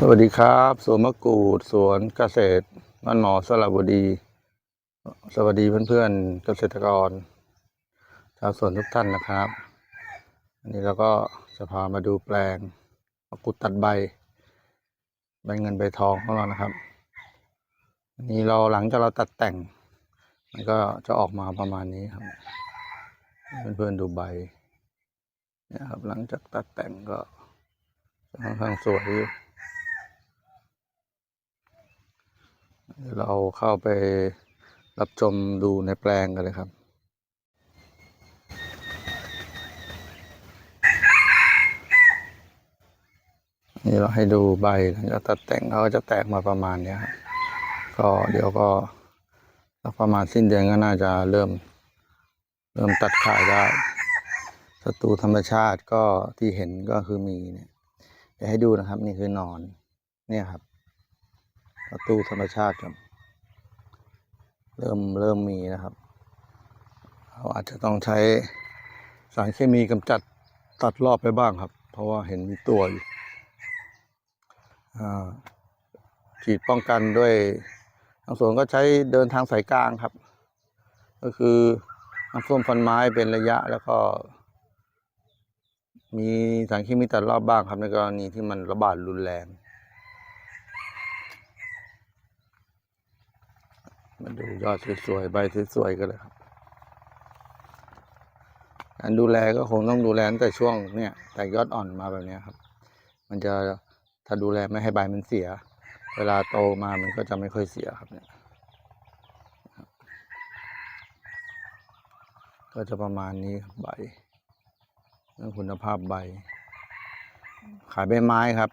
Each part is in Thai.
สวัสดีครับสวนมะกรูดสวนเกษตรบ้านหมอสระบุรี สวัสดีเพื่อนๆเกษตรกรชาวสวนทุกท่านนะครับ อันนี้เราก็จะพามาดูแปลงมะกรูดตัดใบใบเงินใบทองของเรานะครับอันนี้เราหลังจากเราตัดแต่ง มันก็จะออกมาประมาณนี้ครับ เพื่อนๆดูใบนี่ยครับหลังจากตัดแต่งก็ค่อนข้างสวยอยู่ เดี๋ยวเราเข้าไปรับชมดูในแปลงกันเลยครับนี่เราให้ดูใบหลังจากตัดแต่งเขาจะแตกมาประมาณเนี้ยครับก็เดี๋ยวก็ประมาณสิ้นเดือนก็น่าจะเริ่ม เริ่มตัดขายได้ศัตรูธรรมชาติก็ที่เห็นก็คือมีเนี่ยเดี๋ยวให้ดูนะครับ นี่คือนอน เนี่ยครับ ประตูธรรมชาติครับ เริ่มเริ่มมีนะครับ เราอาจจะต้องใช้สารเคมีกำจัดตัดรอบไปบ้างครับ เพราะว่าเห็นมีตัวอยู่ฉีดป้องกันด้วยทางสวนก็ใช้เดินทางสายกลางครับ ก็คือน้ำส้มฟันไม้เป็นระยะแล้วก็ มีสารเคมีตัดรอบบ้างครับในกรณีที่มันระบาดรุนแรง มาดูยอดสวยๆใบสวยๆกันเลยครับการดูแลก็คงต้องดูแลตั้งแต่ช่วงเนี่ยแต่ยอดอ่อนมาแบบนี้ครับ มันจะถ้าดูแลไม่ให้ใบมันเสีย เวลาโตมามันก็จะไม่ค่อยเสียครับเนี่ยก็จะประมาณนี้ใบเรื่องคุณภาพใบ ขายใบไม้ครับ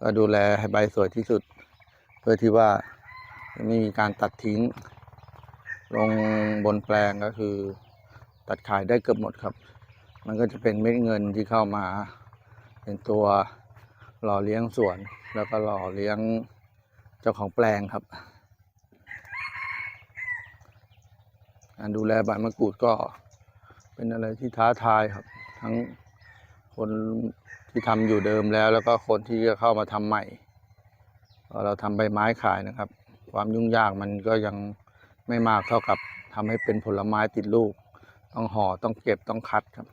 ก็ดูแลให้ใบสวยที่สุด เพื่อที่ว่า ไม่มีการตัดทิ้ง ลงบนแปลงก็คือ ตัดขายได้เกือบหมดครับ มันก็จะเป็นเม็ดเงินที่เข้ามา เป็นตัวหล่อเลี้ยงสวน แล้วก็หล่อเลี้ยงเจ้าของแปลงครับการดูแลใบมะกรูดก็เป็นอะไรที่ท้าทายครับ ทั้งคนที่ทำอยู่เดิมแล้ว แล้วก็คนที่จะเข้ามาทำใหม่เราทำใบไม้ขายนะครับ ความยุ่งยากมันก็ยังไม่มากเท่ากับทำให้เป็นผลไม้ติดลูก ต้องห่อต้องเก็บต้องคัดครับ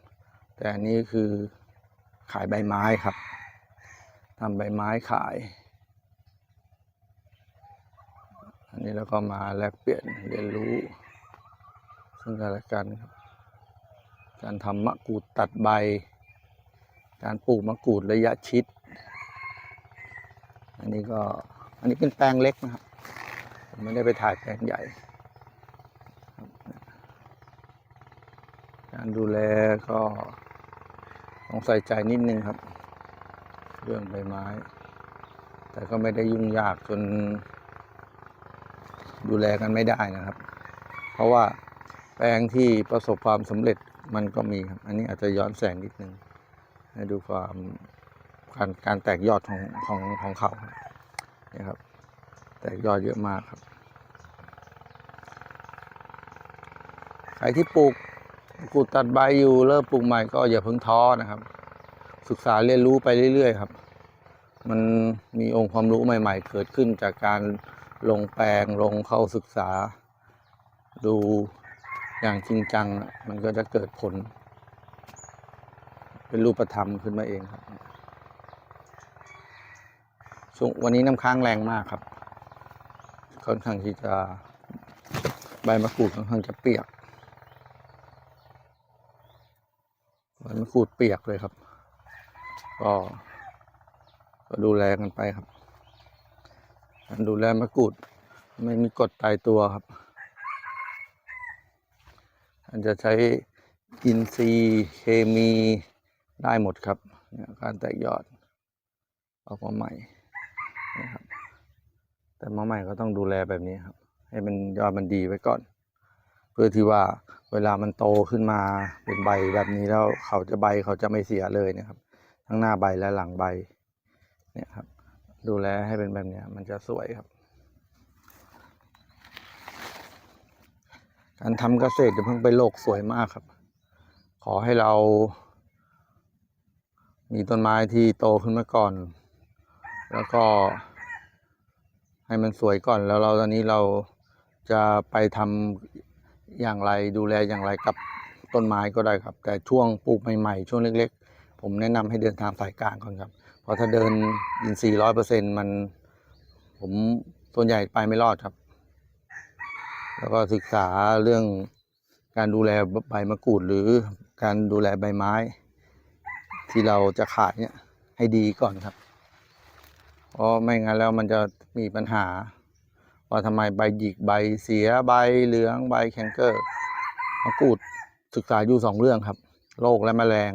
แต่อันนี้คือขายใบไม้ครับทำใบไม้ขาย อันนี้แล้วก็มาแลกเปลี่ยนเรียนรู้ ซึ่งกันและกันครับ การทำมะกรูดตัดใบ การปลูกมะกรูดระยะชิด อันนี้ก็อันนี้เป็นแปลงเล็กนะครับ ไม่ได้ไปถ่ายแปลงใหญ่ การดูแลก็ต้องใส่ใจนิดนึงครับ เรื่องใบไม้ แต่ก็ไม่ได้ยุ่งยากจน ดูแลกันไม่ได้นะครับ เพราะว่าแปลงที่ประสบความสำเร็จมันก็มีครับ อันนี้อาจจะย้อนแสงนิดนึง ให้ดูความการการแตกยอดของของของเขาครับนี่ครับ แตกยอดเยอะมากครับ ใครที่ปลูกกรูตัดใบอยู่เริ่มปลูกใหม่ก็อย่าเพิ่งท้อนะครับ ศึกษาเรียนรู้ไปเรื่อยๆครับ มันมีองค์ความรู้ใหม่ ๆ เกิดขึ้นจากการลงแปลงลงเข้าศึกษา ดูอย่างจริงจังอะมันก็จะเกิดผล เป็นรูปธรรมขึ้นมาเองครับช่วงวันนี้น้ำค้างแรงมากครับ ค่อนข้างที่จะใบมะกรูดค่อนข้างจะเปียกใบมะกรูดเปียกเลยครับ ก็ก็ดูแลกันไปครับการดูแลมะกรูดไม่มีกฎตายตัวครับอันจะใช้อินทรีย์เคมีได้หมดครับ การแตกยอดออกมาใหม่ แต่มาใหม่ก็ต้องดูแลแบบนี้ครับ ให้มันยอดมันดีไว้ก่อน เพื่อที่ว่าเวลามันโตขึ้นมาเป็นใบแบบนี้แล้วเขาจะใบเขาจะไม่เสียเลยนะครับ ทั้งหน้าใบและหลังใบเนี่ยครับ ดูแลให้เป็นแบบนี้มันจะสวยครับ การทำเกษตรจะเพิ่งไปโลกสวยมากครับ ขอให้เรา มีต้นไม้ที่โตขึ้นมาก่อน แล้วก็ ให้มันสวยก่อนแล้วเราตอนนี้เราจะไปทำอย่างไรดูแลอย่างไรกับต้นไม้ก็ได้ครับ แต่ช่วงปลูกใหม่ๆ ช่วงเล็ก ๆ ผมแนะนำให้เดินทางสายกลางก่อนครับเพราะถ้าเดินอินทรีย์ร้อยเปอร์เซ็นมัน ผมส่วนใหญ่ไปไม่รอดครับ แล้วก็ศึกษาเรื่องการดูแลใบมะกรูดหรือการดูแลใบไม้ ที่เราจะขายเนี่ยให้ดีก่อนครับ เพราะไม่งั้นแล้วมันจะมีปัญหา ว่าทำไมใบหยิกใบเสียใบเหลืองใบแคนเกอร์มะกรูดศึกษาอยู่สองเรื่องครับโรคและแมลง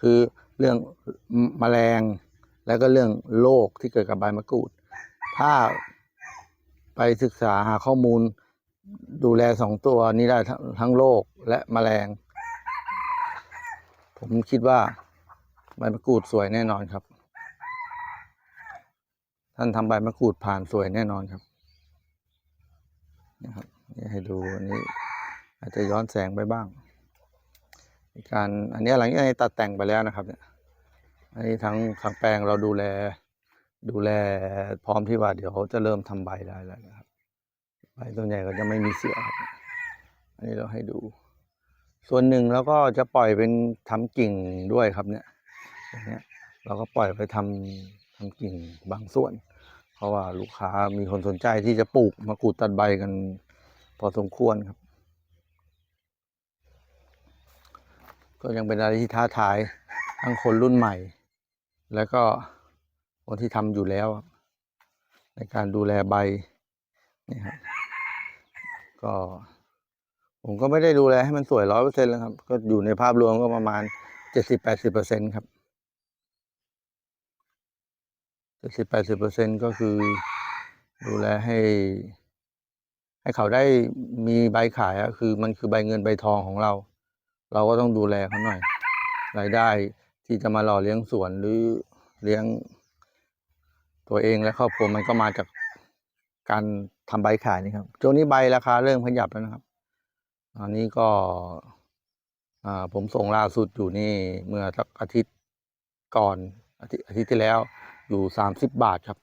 คือเรื่องมแมลง แล้วก็เรื่องโรคที่เกิดกับใบมะกรูด ถ้าไปศึกษาหาข้อมูลดูแลสองตัวนี้ได้ทั้งทั้งโรคและแมลง ผมคิดว่าใบมะกรูดสวยแน่นอนครับ ท่านทำใบมะกรูดผ่านสวยแน่นอนครับนะครับนี่ให้ดูอันนี้ อาจจะย้อนแสงไปบ้างการอันนี้หลังจากตัดแต่งไปแล้วนะครับเนี่ยอันนี้ทั้งทั้งแปลงเราดูแล ดูแลพร้อมที่ว่าเดี๋ยวเขาจะเริ่มทำใบได้แล้วนะครับใบส่วนใหญ่ก็จะไม่มีเสียครับอันนี้เราให้ดู ส่วนหนึ่งแล้วก็จะปล่อยเป็นทำกิ่งด้วยครับเนี่ยอย่างเนี้ยเราก็ปล่อยไปทำทำ กิ่งบางส่วน เพราะว่าลูกค้ามีคนสนใจที่จะปลูกมะกรูดตัดใบกัน พอสมควรครับ ก็ยังเป็นอะไรที่ท้าทายทั้งคนรุ่นใหม่ แล้วก็คนที่ทำอยู่แล้วในการดูแลใบนี่ครับก็ ผมก็ไม่ได้ดูแลให้มันสวยร้อยเปอร์เซ็นต์แล้วครับ ก็อยู่ในภาพรวมก็ประมาณเจ็ดสิบแปดสิบเปอร์เซ็นต์ครับ เจ็ดสิบแปดสิบเปอร์เซ็นก็คือดูแลให้ ให้เขาได้มีใบขายอะคือมันคือใบเงินใบทองของเรา เราก็ต้องดูแลเขาหน่อย รายได้ที่จะมาหล่อเลี้ยงสวนหรือเลี้ยง ตัวเองและครอบครัวมันก็มาจากการทำใบขายนี่ครับช่วงนี้ใบราคาเริ่มขยับแล้วนะครับตอนนี้ก็อ่าผมส่งล่าสุดอยู่นี่เมื่อสักอาทิตย์ก่อนอาทิตย์อาทิตย์ที่แล้ว อยู่สามสิบบาทครับ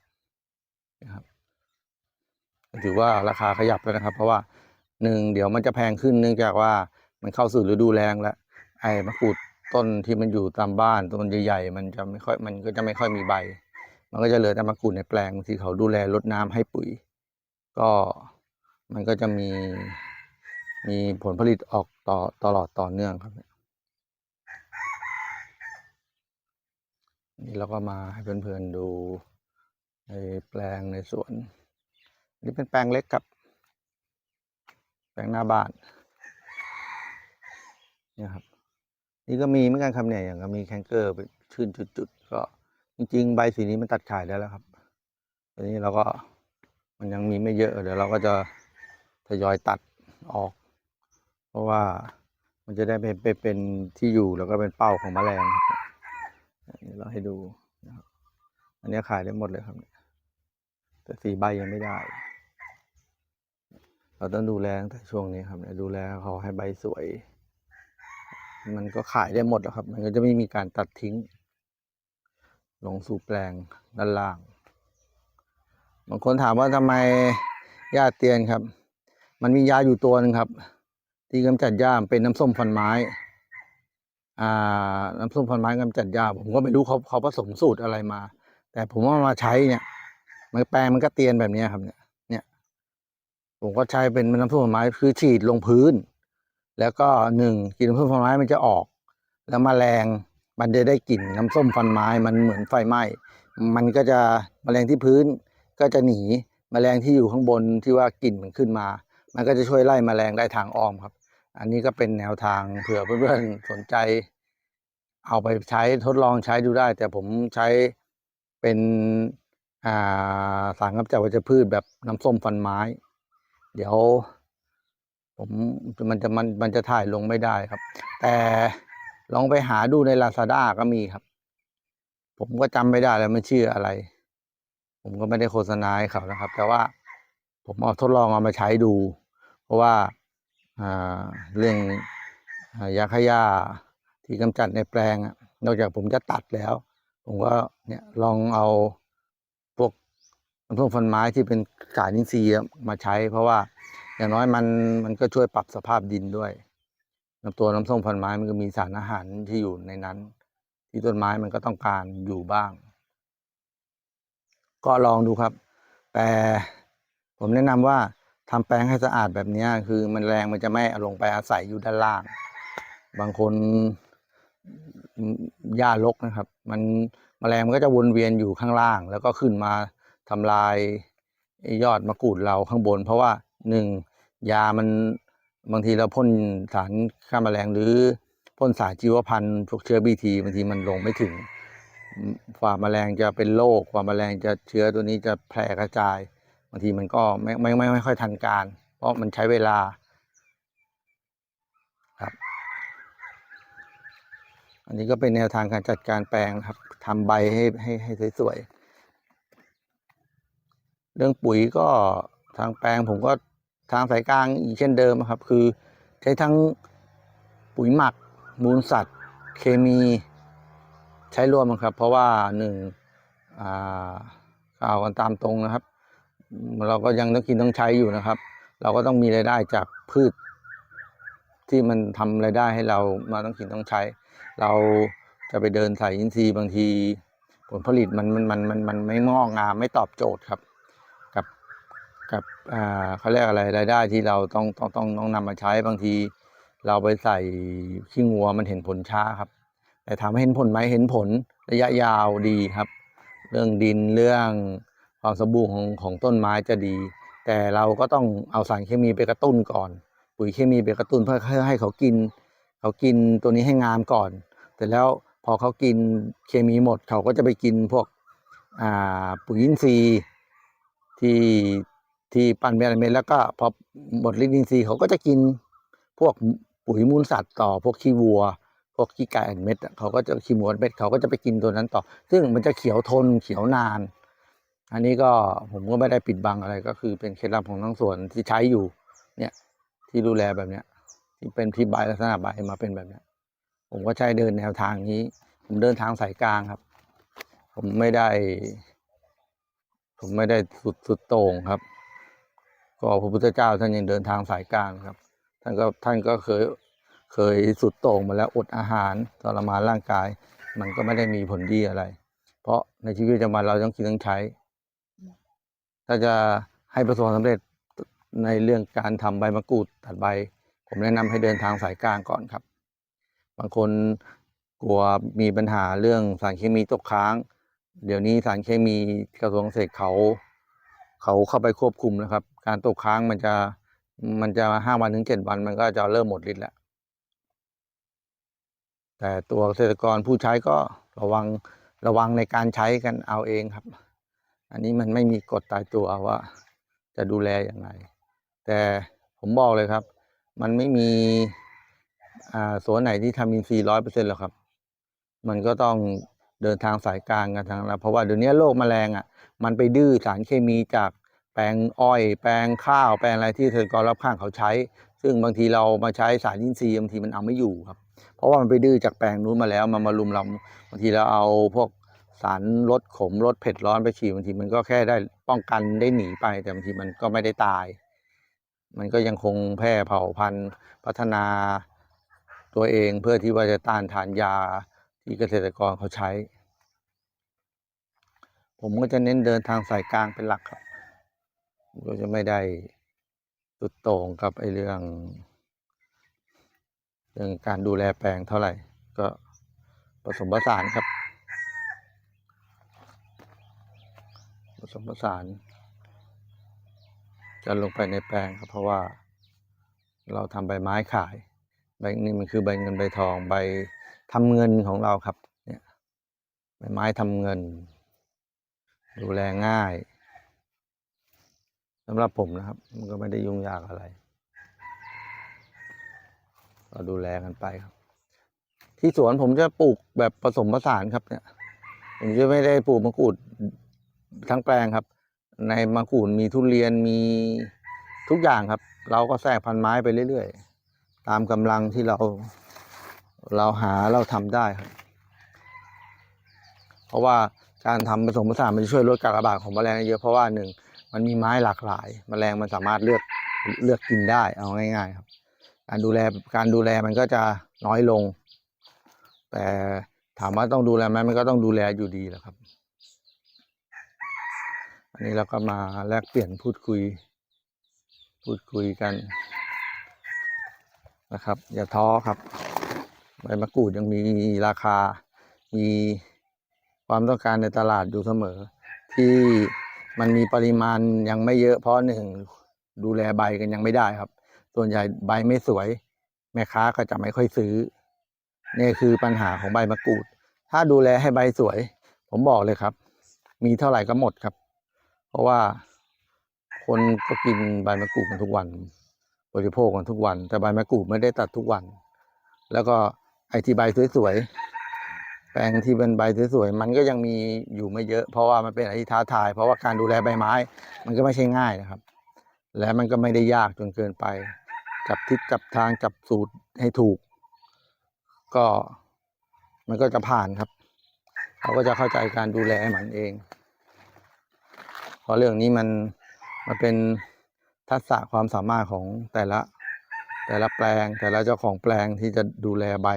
นะครับถือว่าราคาขยับแล้วนะครับ เพราะว่าหนึ่งเดี๋ยวมันจะแพงขึ้นเนื่องจากว่ามันเข้าสู่ฤดูแล้งแล้ว ไอ้มะกรูดต้นที่มันอยู่ตามบ้านต้นใหญ่ๆมันจะไม่ค่อยมันก็จะไม่ค่อยมีใบ มันก็จะเหลือแต่มะกรูดในแปลงที่เขาดูแลรดน้ำให้ปุ๋ย ก็มันก็จะมีมีผลผลิตออกต่อตลอดต่อเนื่องครับ นี่เราก็มาให้เพื่อนๆดูในแปลงในสวน นี่เป็นแปลงเล็กครับ แปลงหน้าบ้านเนี่ยครับ นี่ก็มีเหมือนกันครับเนี่ยอย่างก็มีแคนเกอร์เป็นชื่นจุดๆ ก็จริงๆ ใบสีนี้มันตัดขายได้แล้วครับตอนนี้เราก็มันยังมีไม่เยอะเดี๋ยวเราก็จะทยอยตัดออก เพราะว่ามันจะได้เป็นเป็นเป็นที่อยู่แล้วก็เป็นเป้าของแมลงครับ อันนี้เราให้ดูนะครับอันนี้ขายได้หมดเลยครับ แต่สีใบยังไม่ได้ เราต้องดูแลตั้งแต่ช่วงนี้ครับเนี่ยดูแลเขาให้ใบสวย มันก็ขายได้หมดแล้วครับ มันก็จะไม่มีการตัดทิ้ง ลงสู่แปลงด้านล่างบางคนถามว่าทำไมหญ้าเตียนครับ มันมียาอยู่ตัวหนึ่งครับ ที่กำจัดหญ้าเป็นน้ำส้มฟันไม้ น้ำส้มฟันไม้กำจัดหญ้าผมก็ไม่รู้เขาเขาผสมสูตรอะไรมา แต่ผมว่ามาใช้เนี่ย มันแปลงมันก็เตียนแบบนี้ครับเนี่ยเนี่ยผมก็ใช้เป็นน้ำส้มฟันไม้คือฉีดลงพื้น แล้วก็หนึ่งกลิ่นน้ำส้มฟันไม้มันจะออก แล้วมแมลงมันจะได้กลิ่นน้ำส้มฟันไม้มันเหมือนไฟไหม้มันก็จะแมลงที่พื้นก็จะหนีแมลงที่อยู่ข้างบนที่ว่ากลิ่นมันขึ้นมา มันก็จะช่วยไล่แมลงได้ทางอ้อมครับ อันนี้ก็เป็นแนวทางเผื่อเพื่อนๆสนใจ เอาไปใช้ทดลองใช้ดูได้ แต่ผมใช้เป็นอ่าสารกำจัดวัชพืชแบบน้ำส้มฟันไม้ เดี๋ยว ผมมันจะมันมันจะถ่ายลงไม่ได้ครับ แต่ลองไปหาดูใน Lazada ก็มีครับ ผมก็จำไม่ได้แล้วมันชื่ออะไร ผมก็ไม่ได้โฆษณาให้เขานะครับ แต่ว่าผมเอาทดลองเอามาใช้ดู เพราะว่าอ่าเรื่องยาฆ่า ญ้าที่กำจัดในแปลงอะนอกจากผมจะตัดแล้ว ผมก็เนี่ยลองเอาพวกน้ำส้มฟันไม้ที่เป็นสารอินทรีย์มาใช้ เพราะว่าอย่างน้อยมันมันก็ช่วยปรับสภาพดินด้วยน้ำตัวน้ำส้มฟันไม้มันก็มีสารอาหารที่อยู่ในนั้น ที่ต้นไม้มันก็ต้องการอยู่บ้าง ก็ลองดูครับ แต่ผมแนะนำว่าทำแปลงให้สะอาดแบบนี้คือมันแรงมันจะไม่ลงไปอาศัยอยู่ด้านล่าง บางคน หญ้ารกนะครับ มันแมลงมันก็จะวนเวียนอยู่ข้างล่าง แล้วก็ขึ้นมาทำลายยอดมะกรูดเราข้างบน เพราะว่าหนึ่งยามันบางทีเราพ่นสารฆ่าแมลงหรือพ่นสารชีวพันธุ์พวกเชื้อบีทีบางทีมันลงไม่ถึงอืมกว่าแมลงจะเป็นโรคกว่าแมลงจะเชื้อตัวนี้จะแพร่กระจายบางทีมันก็ไม่ไม่ไม่ไม่ค่อยทันการ เพราะมันใช้เวลาครับ อันนี้ก็เป็นแนวทางการจัดการแปลงครับทำใบให้ให้ให้สวยๆเรื่องปุ๋ยก็ทางแปลงผมก็ทางสายกลางอีกเช่นเดิมครับ คือใช้ทั้งปุ๋ยหมัก มูลสัตว์ เคมีใช้รวมครับ เพราะว่าหนึ่งอ่าข่าวกันตามตรงนะครับ เราก็ยังต้องกินต้องใช้อยู่นะครับ เราก็ต้องมีรายได้จากพืช ที่มันทำรายได้ให้เรามาต้องกินต้องใช้ เราจะไปเดินใส่อินทรีย์บางที ผลผลิตมันมันมันมันมันไม่งอกงามไม่ตอบโจทย์ครับ กับกับอ่าเขาเรียกอะไรรายได้ที่เราต้องต้องต้องต้องนำมาใช้บางที เราไปใส่ขี้งัวมันเห็นผลช้าครับ แต่ถามเห็นผลไหมเห็นผลระยะยาวดีครับ เรื่องดินเรื่องความสมบูรณ์ของของต้นไม้จะดี แต่เราก็ต้องเอาสารเคมีไปกระตุ้นก่อน ปุ๋ยเคมีไปกระตุ้นเพื่อให้เขากิน เขากินตัวนี้ให้งามก่อนแต่แล้วพอเขากินเคมีหมด เขาก็จะไปกินพวกปุ๋ยอินทรีย์ที่ที่ปั่นเป็นอะไรเม็ดแล้วก็พอหมดฤทธิ์อินทรีย์เขาก็จะกินพวกปุ๋ยมูลสัตว์ต่อพวกขี้วัว พวกขี้ไก่อันเม็ดเขาก็จะขี้หมูอันเม็ดเขาก็จะไปกินตัวนั้นต่อ ซึ่งมันจะเขียวทนเขียวนาน อันนี้ก็ผมก็ไม่ได้ปิดบังอะไรก็คือเป็นเคล็ดลับของทั้งส่วนที่ใช้อยู่เนี่ยที่ดูแลแบบเนี้ย ที่เป็นที่ใบลักษณะใบมาเป็นแบบนี้ผมก็ใช้เดินแนวทางนี้ ผมเดินทางสายกลางครับ ผมไม่ได้ ผมไม่ได้สุดสุดโต่งครับ ก็พระพุทธเจ้าท่านยังเดินทางสายกลางครับ ท่านก็ท่านก็เคยเคยสุดโต่งมาแล้วอดอาหารทรมานร่างกาย มันก็ไม่ได้มีผลดีอะไร เพราะในชีวิตประจำวันเราต้องกินต้องใช้ ถ้าจะให้ประสบความสำเร็จในเรื่องการทำใบมะกรูดตัดใบ ผมแนะนำให้เดินทางสายกลางก่อนครับ บางคนกลัวมีปัญหาเรื่องสารเคมีตกค้าง เดี๋ยวนี้สารเคมีกระทรวงเกษตรเขาเขาเข้าไปควบคุมนะครับ การตกค้างมันจะมันจะห้าวันถึงเจ็ดวันมันก็จะเริ่มหมดฤทธิ์แล้ว แต่ตัวเกษตรกรผู้ใช้ก็ระวังระวังในการใช้กันเอาเองครับ อันนี้มันไม่มีกฎตายตัวว่า จะดูแลอย่างไร แต่ผมบอกเลยครับ มันไม่มีอ่าสวนไหนที่ทำอินทรีย์ร้อยเปอร์เซ็นต์หรอกครับ มันก็ต้องเดินทางสายกลางกันทางนั้นเพราะว่าเดี๋ยวนี้โรคแมลงอะ มันไปดื้อสารเคมีจากแปลงอ้อย แปลงข้าว แปลงอะไรที่เกษตรกรรอบข้างเขาใช้ ซึ่งบางทีเรามาใช้สารอินทรีย์บางทีมันเอาไม่อยู่ครับ เพราะว่ามันไปดื้อจากแปลงนู้นมาแล้วมันมาลุมเราบางทีเราเอาพวกสารลดขมลดเผ็ดร้อนไปฉีดบางทีมันก็แค่ได้ป้องกันได้หนีไป แต่บางทีมันก็ไม่ได้ตาย มันก็ยังคงแพร่เผ่าพันธุ์พัฒนาตัวเองเพื่อที่ว่าจะต้านทานยาที่เกษตรกรเขาใช้ ผมก็จะเน้นเดินทางสายกลางเป็นหลักครับก็จะไม่ได้สุดโต่งกับไอ้เรื่อง เรื่องการดูแลแปลงเท่าไหร่ ก็ผสมผสานครับ ผสมผสาน จะลงไปในแปลงครับ เพราะว่าเราทำใบไม้ขายใบนี้มันคือใบเงินใบทองใบทำเงินของเราครับ เนี่ยใบไม้ทำเงิน ดูแลง่ายสำหรับผมนะครับ มันก็ไม่ได้ยุ่งยากอะไร ก็ดูแลกันไปครับ ที่สวนผมจะปลูกแบบผสมผสานครับเนี่ย ผมจะไม่ได้ปลูกมะกรูดทั้งแปลงครับ ในมะกรูดมีทุเรียนมีทุกอย่างครับ เราก็แทรกพันไม้ไปเรื่อยๆ ตามกำลังที่เรา เราหาเราทำได้ครับ เพราะว่าการทำผสมผสานมันจะช่วยลดการระบาดของแมลงได้เยอะเพราะว่าหนึ่งมันมีไม้หลากหลายแมลงมันสามารถเลือกเลือกกินได้เอาง่าย ๆ ครับ การดูแลการดูแลมันก็จะน้อยลง แต่ถามว่าต้องดูแลไหมมันก็ต้องดูแลอยู่ดีแหละครับ นี้เราก็มาแลกเปลี่ยนพูดคุย พูดคุยกันนะครับ อย่าท้อครับใบมะกรูดยังมีราคา มีความต้องการในตลาดอยู่เสมอ ที่มันมีปริมาณยังไม่เยอะเพราะหนึ่งดูแลใบกันยังไม่ได้ครับ ส่วนใหญ่ใบไม่สวย แม่ค้าก็จะไม่ค่อยซื้อ นี่คือปัญหาของใบมะกรูด ถ้าดูแลให้ใบสวย ผมบอกเลยครับ มีเท่าไหร่ก็หมดครับ เพราะว่าคนก็กินใบมะกรูดกันทุกวัน บริโภคกันทุกวัน แต่ใบมะกรูดไม่ได้ตัดทุกวัน แล้วก็ไอที่ใบสวยๆแปลงที่เป็นใบสวยๆมันก็ยังมีอยู่ไม่เยอะ เพราะว่ามันเป็นอะไรที่ท้าทาย เพราะว่าการดูแลใบไม้ มันก็ไม่ใช่ง่ายนะครับ และมันก็ไม่ได้ยากจนเกินไป จับทิศจับทางจับสูตรให้ถูก ก็มันก็จะผ่านครับ เขาก็จะเข้าใจการดูแลมันเอง ราะเรื่องนี้มันมันเป็นทักษะความสามารถของแต่ละแต่ละแปลง แต่ละเจ้าของแปลงที่จะดูแลใบ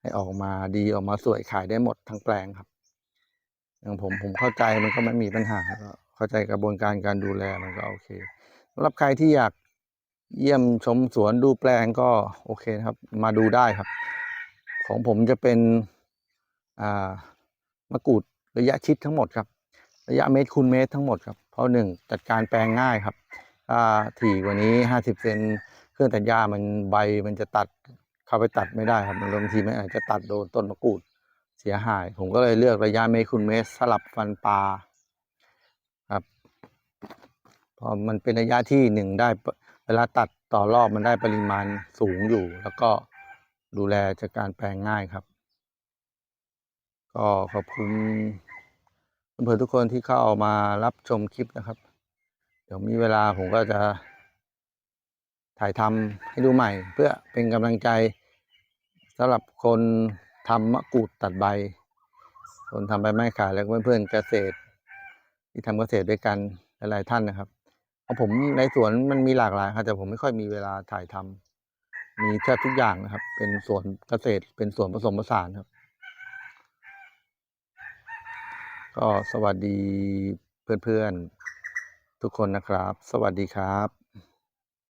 ให้ออกมาดีออกมาสวยขายได้หมดทั้งแปลงครับอย่างผมผมเข้าใจมันก็ไม่มีปัญหาก็เข้าใจกระบวนการการดูแลมันก็โอเคสำหรับใครที่อยากเยี่ยมชมสวนดูแปลงก็โอเคครับ มาดูได้ครับ ของผมจะเป็นอ่ามะกรูดระยะชิดทั้งหมดครับ ระยะเมตรคูณเมตรทั้งหมดครับ เพราะหนึ่งจัดการแปลงง่ายครับถ้าถี่กว่านี้ห้าสิบเซนเครื่องตัดหญ้ามันใบมันจะตัดเข้าไปตัดไม่ได้ครับบางทีมันอาจจะตัดโดนต้นมะกรูดเสียหาย ผมก็เลยเลือกระยะเมตรคูณเมตร สลับฟันปลาครับพอมันเป็นระยะที่หนึ่งได้เวลาตัดต่อรอบมันได้ปริมาณสูงอยู่ แล้วก็ดูแลจัดการแปลงง่ายครับ ก็ขอบคุณ เพื่อนทุกคนที่เข้ามารับชมคลิปนะครับ เดี๋ยวมีเวลาผมก็จะ ถ่ายทำให้ดูใหม่ เพื่อเป็นกำลังใจสำหรับคนทำมะกรูดตัดใบ คนทำใบไม้ขายแล้วก็เพื่อนๆเกษตร ที่ทำเกษตรด้วยกันหลายๆท่านนะครับเพราะผมในสวนมันมีหลากหลายครับแต่ผมไม่ค่อยมีเวลาถ่ายทำมีแทบทุกอย่างนะครับ เป็นสวนเกษตรเป็นสวนผสมผสานครับ ก็สวัสดีเพื่อนๆทุกคนนะครับ สวัสดีครับ